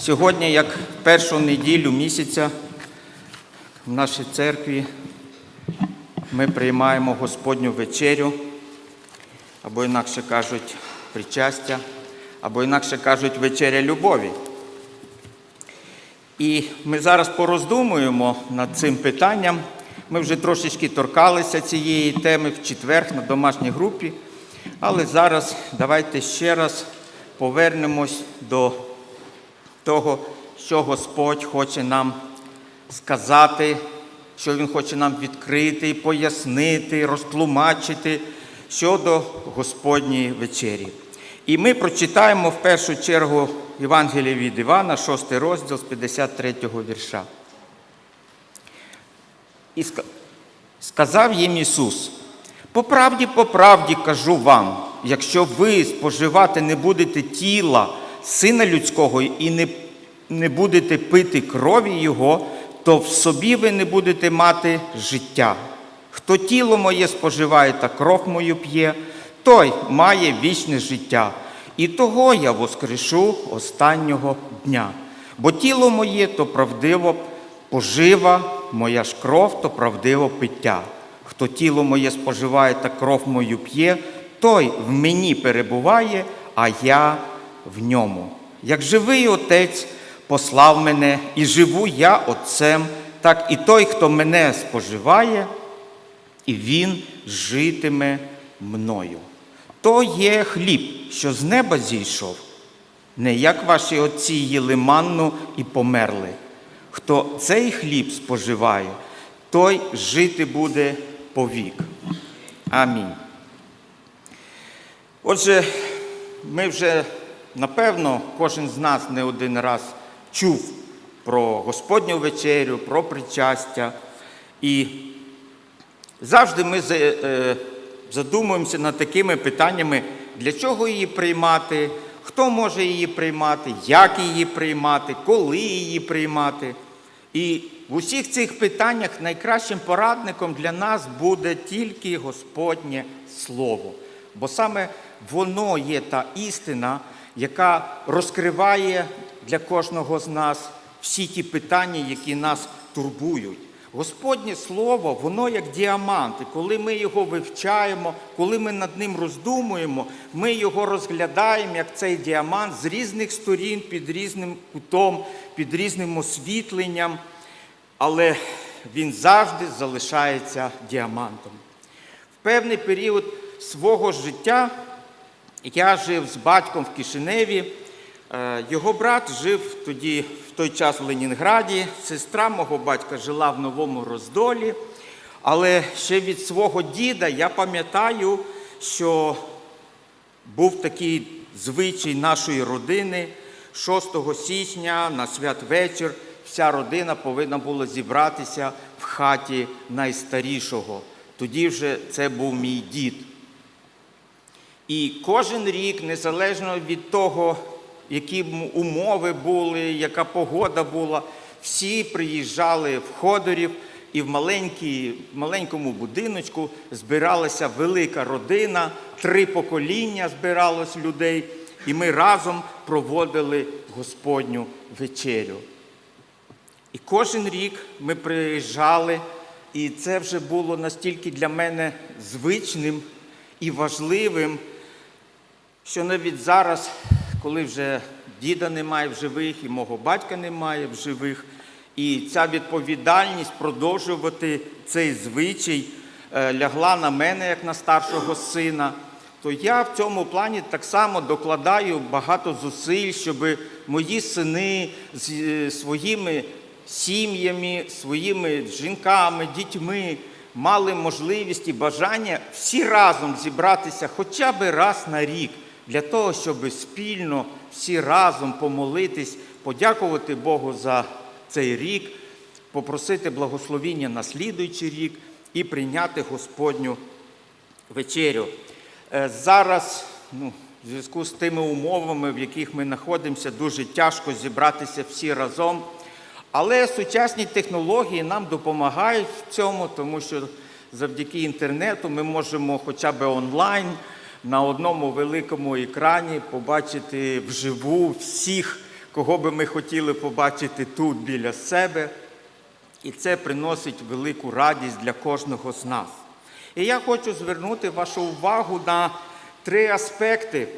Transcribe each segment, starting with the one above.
Сьогодні, як першу неділю місяця, в нашій церкві ми приймаємо Господню вечерю, або інакше кажуть, причастя, або інакше кажуть, вечеря любові. І ми зараз пороздумуємо над цим питанням. Ми вже трошечки торкалися цієї теми в четвер на домашній групі, але зараз давайте ще раз повернемось до того, що Господь хоче нам сказати, що Він хоче нам відкрити, пояснити, розтлумачити щодо Господньої вечері. І ми прочитаємо в першу чергу Євангеліє від Івана, 6 розділ з 53 вірша. І сказав їм Ісус: по правді, по правді кажу вам, якщо ви споживати не будете тіла Сина Людського і не, не будете пити крові Його, то в собі ви не будете мати життя. Хто тіло моє споживає та кров мою п'є, той має вічне життя. І того я воскрешу останнього дня. Бо тіло моє то правдиво пожива, моя ж кров то правдиво пиття. Хто тіло моє споживає та кров мою п'є, той в мені перебуває, а я в ньому. Як живий отець послав мене, і живу я Отцем, так і той, хто мене споживає, і він житиме мною. То є хліб, що з неба зійшов, не як ваші отці їли манну і померли. Хто цей хліб споживає, той жити буде повік. Амінь. Отже, ми вже, напевно, кожен з нас не один раз чув про Господню вечерю, про причастя. І завжди ми е, задумуємося над такими питаннями, для чого її приймати, хто може її приймати, як її приймати, коли її приймати. І в усіх цих питаннях найкращим порадником для нас буде тільки Господнє Слово. Бо саме воно є та істина, яка розкриває для кожного з нас всі ті питання, які нас турбують. Господнє Слово, воно як діамант. І коли ми його вивчаємо, коли ми над ним роздумуємо, ми його розглядаємо як цей діамант з різних сторін, під різним кутом, під різним освітленням, але він завжди залишається діамантом. В певний період свого життя я жив з батьком в Кишиневі. Е, Його брат жив тоді в той час в Ленінграді. Сестра мого батька жила в Новому Роздолі. Але ще від свого діда я пам'ятаю, що був такий звичай нашої родини 6 січня на святвечір вся родина повинна була зібратися в хаті найстарішого. Тоді вже це був мій дід. І кожен рік, незалежно від того, які умови були, яка погода була, всі приїжджали в Ходорів, і в маленькому будиночку збиралася велика родина, три покоління збиралось людей, і ми разом проводили Господню вечерю. І кожен рік ми приїжджали, і це вже було настільки для мене звичним і важливим, що навіть зараз, коли вже діда немає в живих, і мого батька немає в живих, і ця відповідальність продовжувати цей звичай е, лягла на мене як на старшого сина, то я в цьому плані так само докладаю багато зусиль, щоб мої сини з е, своїми сім'ями, своїми жінками, дітьми мали можливість і бажання всі разом зібратися хоча б раз на рік для того, щоб спільно всі разом помолитись, подякувати Богу за цей рік, попросити благословіння на слідуючий рік і прийняти Господню вечерю. Е, Зараз, ну, в зв'язку з тими умовами, в яких ми знаходимося, дуже тяжко зібратися всі разом. Але сучасні технології нам допомагають в цьому, тому що завдяки інтернету ми можемо хоча б онлайн на одному великому екрані побачити вживу всіх, кого би ми хотіли побачити тут біля себе. І це приносить велику радість для кожного з нас. І я хочу звернути вашу увагу на три аспекти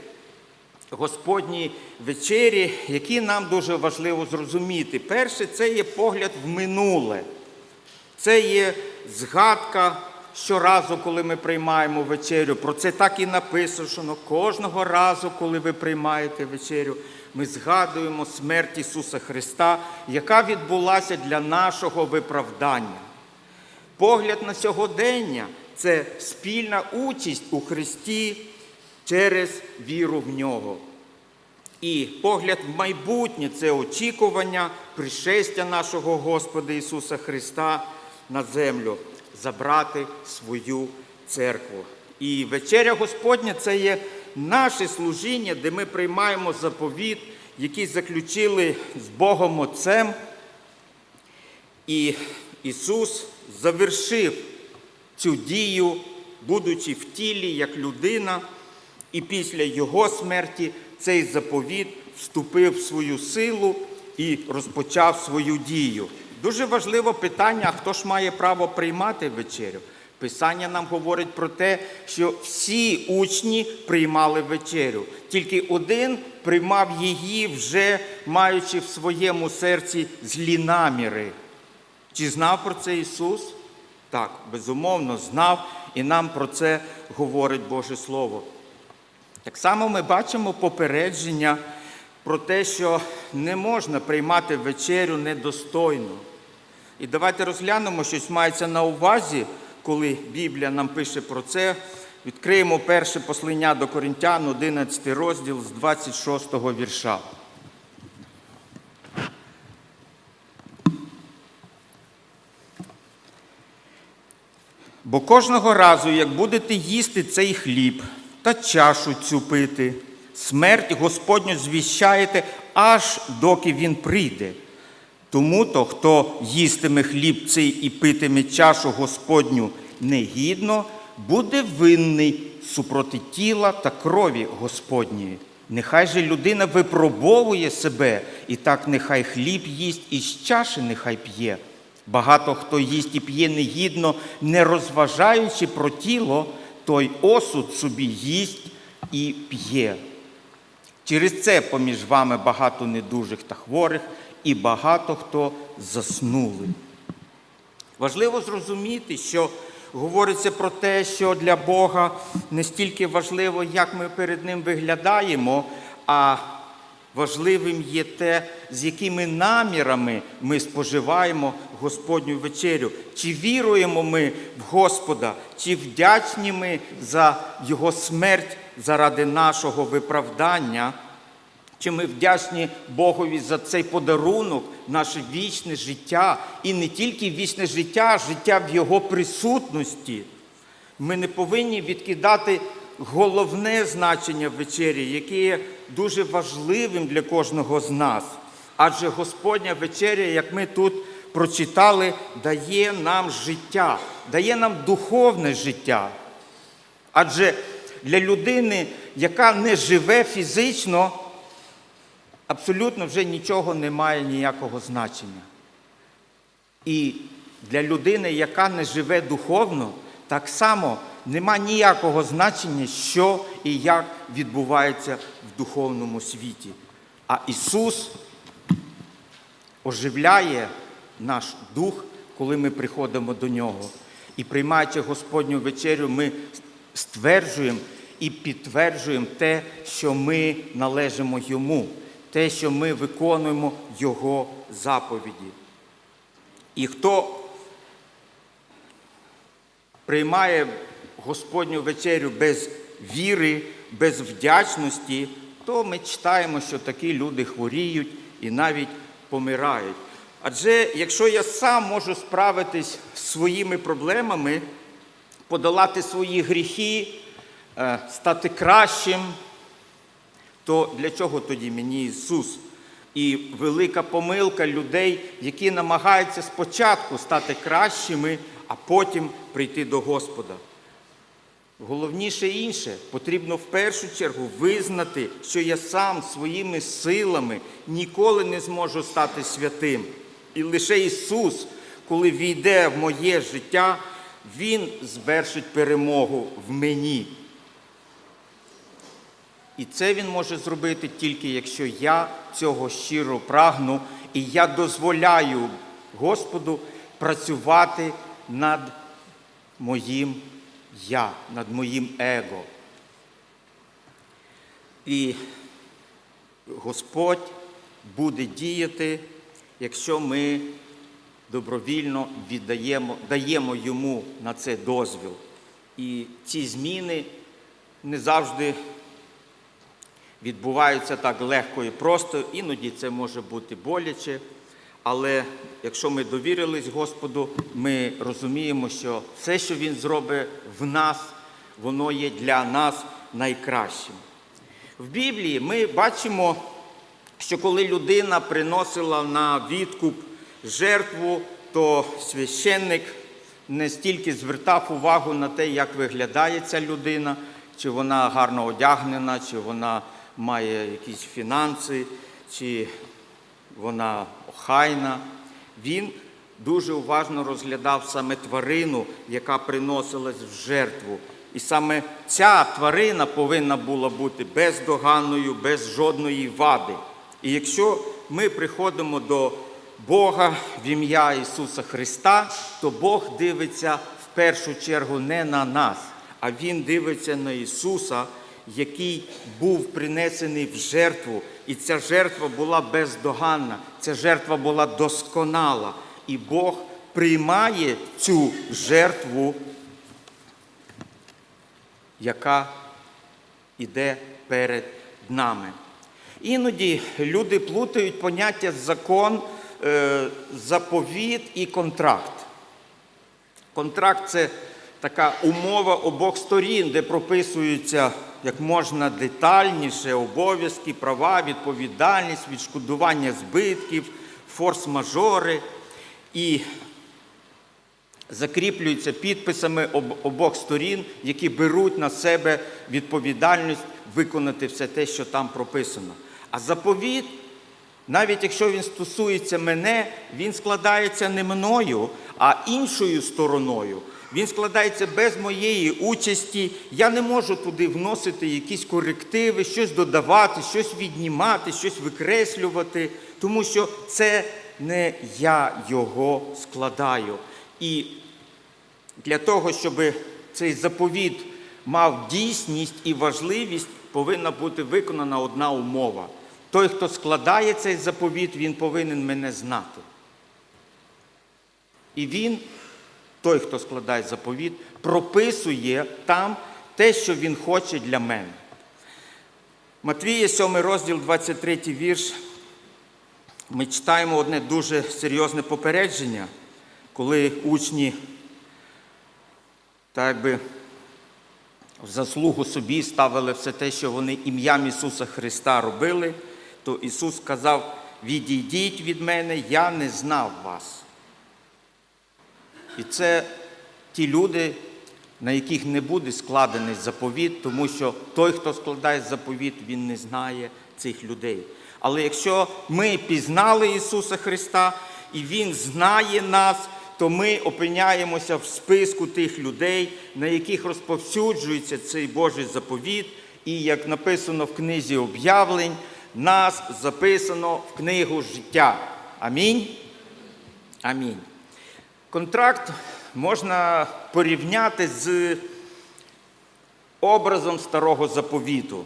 Господній вечері, які нам дуже важливо зрозуміти. Перше, це є погляд в минуле. Це є згадка щоразу, коли ми приймаємо вечерю. Про це так і написано. Кожного разу, коли ви приймаєте вечерю, ми згадуємо смерть Ісуса Христа, яка відбулася для нашого виправдання. Погляд на сьогодення це спільна участь у Христі через віру в нього. І погляд в майбутнє це очікування пришестя нашого Господа Ісуса Христа на землю, забрати свою церкву. І вечеря Господня це є наше служіння, де ми приймаємо заповіт, який заключили з Богом Отцем. І Ісус завершив цю дію, будучи в тілі як людина, і після Його смерті цей заповіт вступив в свою силу і розпочав свою дію. Дуже важливе питання, хто ж має право приймати вечерю? Писання нам говорить про те, що всі учні приймали вечерю. Тільки один приймав її, вже маючи в своєму серці злі наміри. Чи знав про це Ісус? Так, безумовно, знав, і нам про це говорить Боже Слово. Так само ми бачимо попередження про те, що не можна приймати вечерю недостойно. І давайте розглянемо, щось мається на увазі, коли Біблія нам пише про це. Відкриємо перше послання до Коринтян, 11 розділ з 26 вірша. Бо кожного разу, як будете їсти цей хліб та чашу цю пити, смерть Господню звіщаєте, аж доки він прийде. Тому то, хто їстиме хліб цей і питиме чашу Господню негідно, буде винний супроти тіла та крові Господньої. Нехай же людина випробовує себе, і так нехай хліб їсть, і з чаші нехай п'є. Багато хто їсть і п'є негідно, не розважаючи про тіло, той осуд собі їсть і п'є. Через це поміж вами багато недужих та хворих, і багато хто заснули. Важливо зрозуміти, що говориться про те, що для Бога не стільки важливо, як ми перед Ним виглядаємо, а важливим є те, з якими намірами ми споживаємо Господню вечерю. Чи віруємо ми в Господа, чи вдячні ми за Його смерть заради нашого виправдання. Чи ми вдячні Богові за цей подарунок, наше вічне життя, і не тільки вічне життя, а життя в Його присутності. Ми не повинні відкидати головне значення вечері, яке є дуже важливим для кожного з нас. Адже Господня вечеря, як ми тут прочитали, дає нам життя, дає нам духовне життя. Адже для людини, яка не живе фізично, абсолютно вже нічого не має ніякого значення. І для людини, яка не живе духовно, так само нема ніякого значення, що і як відбувається в духовному світі. А Ісус оживляє наш дух, коли ми приходимо до Нього. І приймаючи Господню вечерю, ми стверджуємо і підтверджуємо те, що ми належимо Йому, те, що ми виконуємо Його заповіді. І хто приймає Господню вечерю без віри, без вдячності, то ми читаємо, що такі люди хворіють і навіть помирають. Адже якщо я сам можу справитись з своїми проблемами, подолати свої гріхи, е, стати кращим, то для чого тоді мені Ісус? І велика помилка людей, які намагаються спочатку стати кращими, а потім прийти до Господа. Головніше інше, потрібно в першу чергу визнати, що я сам своїми силами ніколи не зможу стати святим. І лише Ісус, коли війде в моє життя, Він звершить перемогу в мені. І це Він може зробити тільки якщо я цього щиро прагну, і я дозволяю Господу працювати над моїм я, над моїм его. І Господь буде діяти, якщо ми добровільно віддаємо, даємо йому на це дозвіл. І ці зміни не завжди відбуваються так легко і просто, іноді це може бути боляче. Але якщо ми довірились Господу, ми розуміємо, що все, що Він зробить в нас, воно є для нас найкращим. В Біблії ми бачимо, що коли людина приносила на відкуп жертву, то священник не стільки звертав увагу на те, як виглядає ця людина, чи вона гарно одягнена, чи вона має якісь фінанси, чи вона охайна. Він дуже уважно розглядав саме тварину, яка приносилась в жертву. І саме ця тварина повинна була бути бездоганною, без жодної вади. І якщо ми приходимо до Бога в ім'я Ісуса Христа, то Бог дивиться в першу чергу не на нас, а Він дивиться на Ісуса, який був принесений в жертву. І ця жертва була бездоганна, ця жертва була досконала. І Бог приймає цю жертву, яка йде перед нами. Іноді люди плутають поняття закон, е, заповіт і контракт. Контракт це така умова обох сторін, де прописуються як можна детальніше обов'язки, права, відповідальність, відшкодування збитків, форс-мажори і закріплюються підписами об- обох сторін, які беруть на себе відповідальність виконати все те, що там прописано. А заповіт, навіть якщо він стосується мене, він складається не мною, а іншою стороною. Він складається без моєї участі. Я не можу туди вносити якісь корективи, щось додавати, щось віднімати, щось викреслювати, тому що це не я його складаю. І для того, щоб цей заповіт мав дійсність і важливість, повинна бути виконана одна умова. Той, хто складає цей заповіт, він повинен мене знати. І він, той, хто складає заповіт, прописує там те, що він хоче для мене. Матвія, 7 розділ, 23 вірш. Ми читаємо одне дуже серйозне попередження, коли учні так би в заслугу собі ставили все те, що вони ім'ям Ісуса Христа робили, то Ісус сказав: відійдіть від мене, я не знав вас. І це ті люди, на яких не буде складений заповіт, тому що той, хто складає заповіт, він не знає цих людей. Але якщо ми пізнали Ісуса Христа і Він знає нас, то ми опиняємося в списку тих людей, на яких розповсюджується цей Божий заповіт. І як написано в книзі об'явлень, нас записано в книгу життя. Амінь. Амінь. Контракт можна порівняти з образом старого заповіту,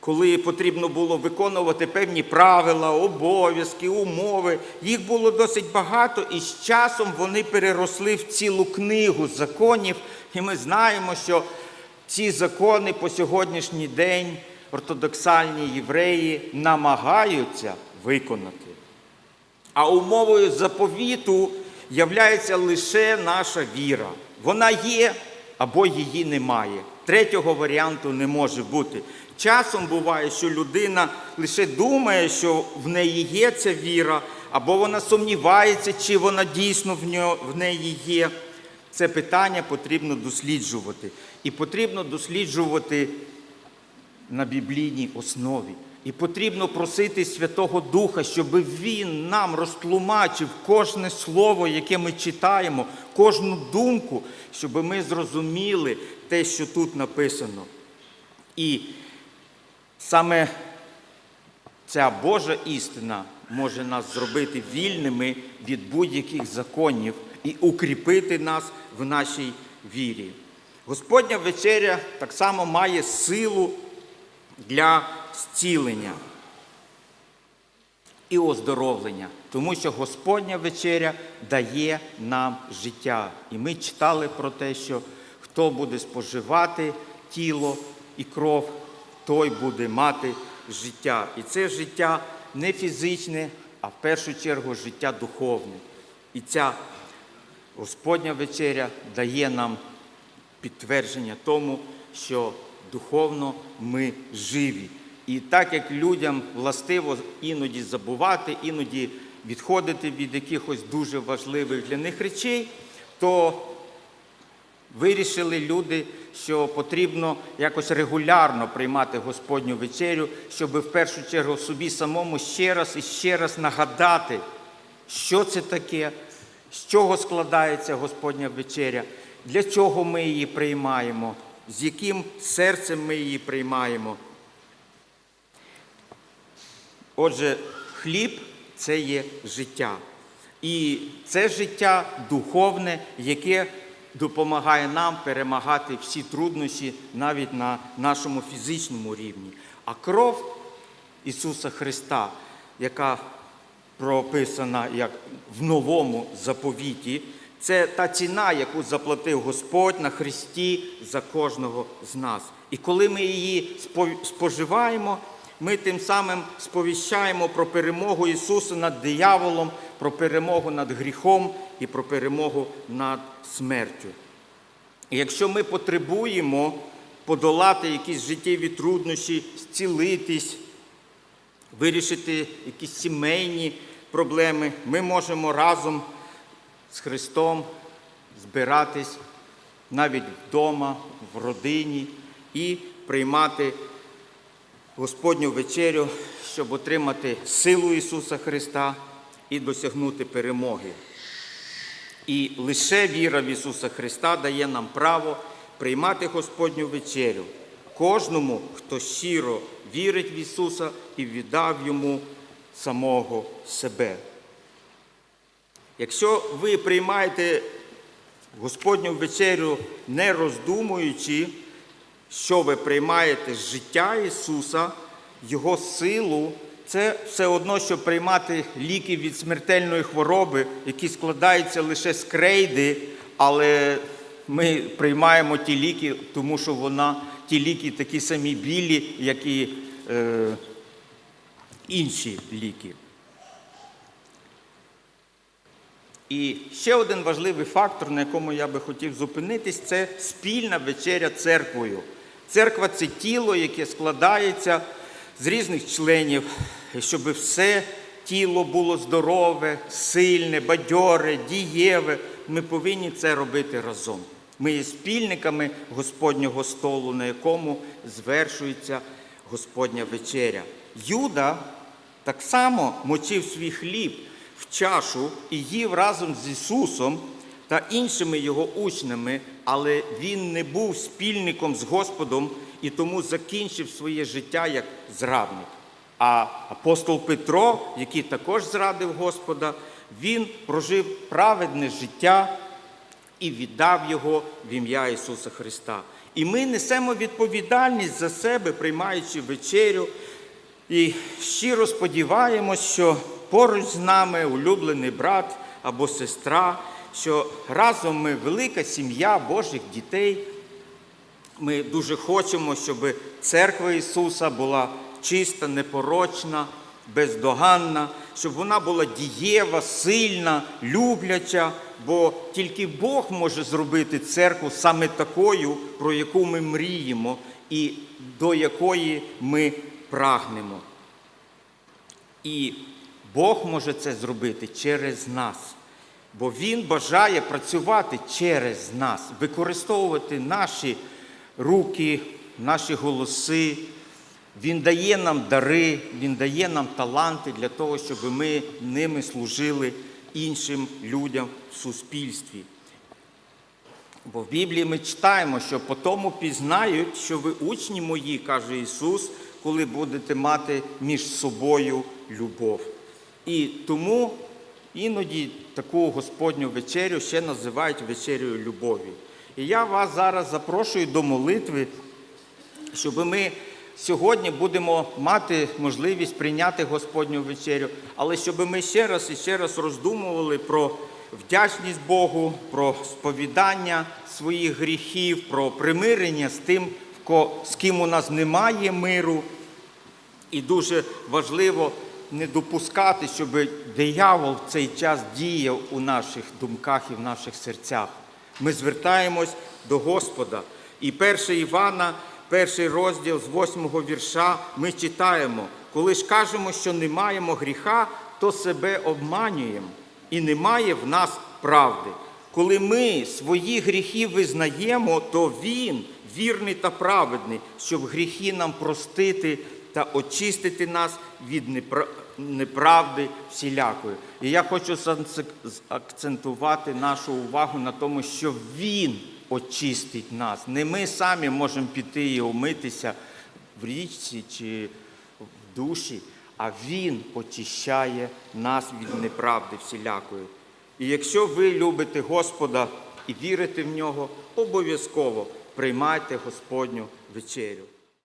коли потрібно було виконувати певні правила, обов'язки, умови. Їх було досить багато, і з часом вони переросли в цілу книгу законів. І ми знаємо, що ці закони по сьогоднішній день ортодоксальні євреї намагаються виконати. А умовою заповіту являється лише наша віра. Вона є або її немає. Третього варіанту не може бути. Часом буває, що людина лише думає, що в неї є ця віра, або вона сумнівається, чи вона дійсно в, неї є. Це питання потрібно досліджувати. І потрібно досліджувати на біблійній основі. І потрібно просити Святого Духа, щоб Він нам розтлумачив кожне слово, яке ми читаємо, кожну думку, щоб ми зрозуміли те, що тут написано. І саме ця Божа істина може нас зробити вільними від будь-яких законів і укріпити нас в нашій вірі. Господня вечеря так само має силу для зцілення і оздоровлення, тому що Господня вечеря дає нам життя. І ми читали про те, що хто буде споживати тіло і кров, той буде мати життя. І це життя не фізичне, а в першу чергу життя духовне. І ця Господня вечеря дає нам підтвердження тому, що духовно ми живі. І так як людям властиво іноді забувати, іноді відходити від якихось дуже важливих для них речей, то вирішили люди, що потрібно якось регулярно приймати Господню вечерю, щоб в першу чергу собі самому ще раз і ще раз нагадати, що це таке, з чого складається Господня вечеря, для чого ми її приймаємо, з яким серцем ми її приймаємо. Отже, хліб це є життя. І це життя духовне, яке допомагає нам перемагати всі труднощі навіть на нашому фізичному рівні. А кров Ісуса Христа, яка прописана як в новому заповіті, це та ціна, яку заплатив Господь на Христі за кожного з нас. І коли ми її споживаємо, ми тим самим сповіщаємо про перемогу Ісуса над дияволом, про перемогу над гріхом і про перемогу над смертю. І якщо ми потребуємо подолати якісь життєві труднощі, зцілитись, вирішити якісь сімейні проблеми, ми можемо разом з Христом збиратись навіть вдома, в родині і приймати Господню вечерю, щоб отримати силу Ісуса Христа і досягнути перемоги. І лише віра в Ісуса Христа дає нам право приймати Господню вечерю кожному, хто щиро вірить в Ісуса і віддав Йому самого себе. Якщо ви приймаєте Господню вечерю, не роздумуючи, що ви приймаєте життя Ісуса, Його силу, це все одно, що приймати ліки від смертельної хвороби, які складаються лише з крейди, але ми приймаємо ті ліки, тому що вона, ті ліки такі самі білі, як і е, інші ліки. І ще один важливий фактор, на якому я би хотів зупинитись, це спільна вечеря церквою. Церква це тіло, яке складається з різних членів, щоб все тіло було здорове, сильне, бадьоре, дієве. Ми повинні це робити разом. Ми є спільниками Господнього столу, на якому звершується Господня вечеря. Юда так само мочив свій хліб в чашу і їв разом з Ісусом та іншими його учнями, але він не був спільником з Господом і тому закінчив своє життя як зрадник. А апостол Петро, який також зрадив Господа, він прожив праведне життя і віддав його в ім'я Ісуса Христа. І ми несемо відповідальність за себе, приймаючи вечерю, і щиро сподіваємось, що поруч з нами улюблений брат або сестра, що разом ми велика сім'я Божих дітей. Ми дуже хочемо, щоб церква Ісуса була чиста, непорочна, бездоганна, щоб вона була дієва, сильна, любляча, бо тільки Бог може зробити церкву саме такою, про яку ми мріємо і до якої ми прагнемо. І Бог може це зробити через нас. Бо Він бажає працювати через нас, використовувати наші руки, наші голоси. Він дає нам дари, Він дає нам таланти для того, щоб ми ними служили іншим людям в суспільстві. Бо в Біблії ми читаємо, що по тому пізнають, що ви учні мої, каже Ісус, коли будете мати між собою любов. І тому іноді таку Господню вечерю ще називають вечерею любові. І я вас зараз запрошую до молитви, щоб ми сьогодні будемо мати можливість прийняти Господню вечерю, але щоб ми ще раз і ще раз роздумували про вдячність Богу, про сповідання своїх гріхів, про примирення з тим, з ким у нас немає миру. І дуже важливо не допускати, щоб диявол в цей час діяв у наших думках і в наших серцях. Ми звертаємось до Господа. І 1 Івана, перший розділ з 8 вірша, ми читаємо: коли ж кажемо, що не маємо гріха, то себе обманюємо, і немає в нас правди. Коли ми свої гріхи визнаємо, то Він вірний та праведний, щоб гріхи нам простити та очистити нас від неправди всілякої. І я хочу акцентувати нашу увагу на тому, що Він очистить нас. Не ми самі можемо піти і омитися в річці чи в душі, а Він очищає нас від неправди всілякої. І якщо ви любите Господа і вірите в нього, обов'язково приймайте Господню вечерю.